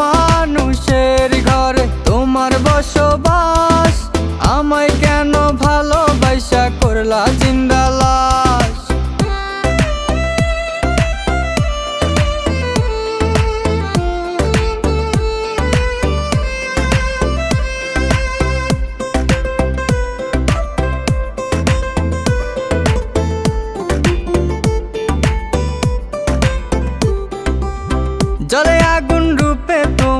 মানুষের ঘরে তোমার বসবাস। আমায় কেন ভালোবাসা করলা জিন্দালাস জলে আগুন রূপে